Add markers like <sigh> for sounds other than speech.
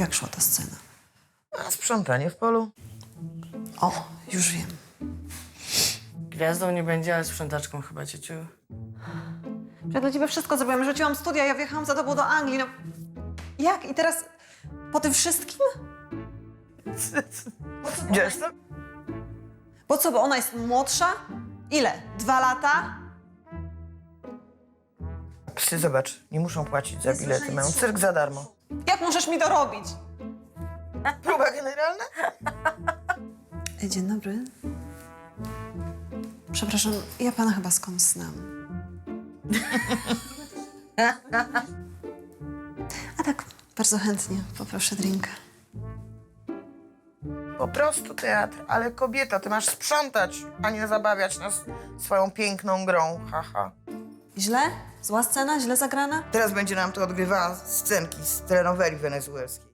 Jak szła ta scena? A sprzątanie w polu? O, już wiem. Gwiazdą nie będzie, ale sprzątaczką chyba, ciociu. Ja dla ciebie wszystko zrobiłam. Rzuciłam studia, ja wjechałam za tobą do Anglii. No. Jak? I teraz po tym wszystkim? <laughs> Gdzie jestem? Bo co, bo ona jest młodsza? Ile? Dwa lata? Psy, zobacz, nie muszą płacić za bilety, mają cyrk za darmo. Jak możesz mi to robić? Próba generalna? Dzień dobry. Przepraszam, ja pana chyba skąd znam. A tak, bardzo chętnie poproszę drinka. Po prostu teatr, ale kobieta, ty masz sprzątać, a nie zabawiać nas swoją piękną grą, haha. Źle? Zła scena? Źle zagrana? Teraz będzie nam to odgrywała scenki z telenoweli wenezuelskiej.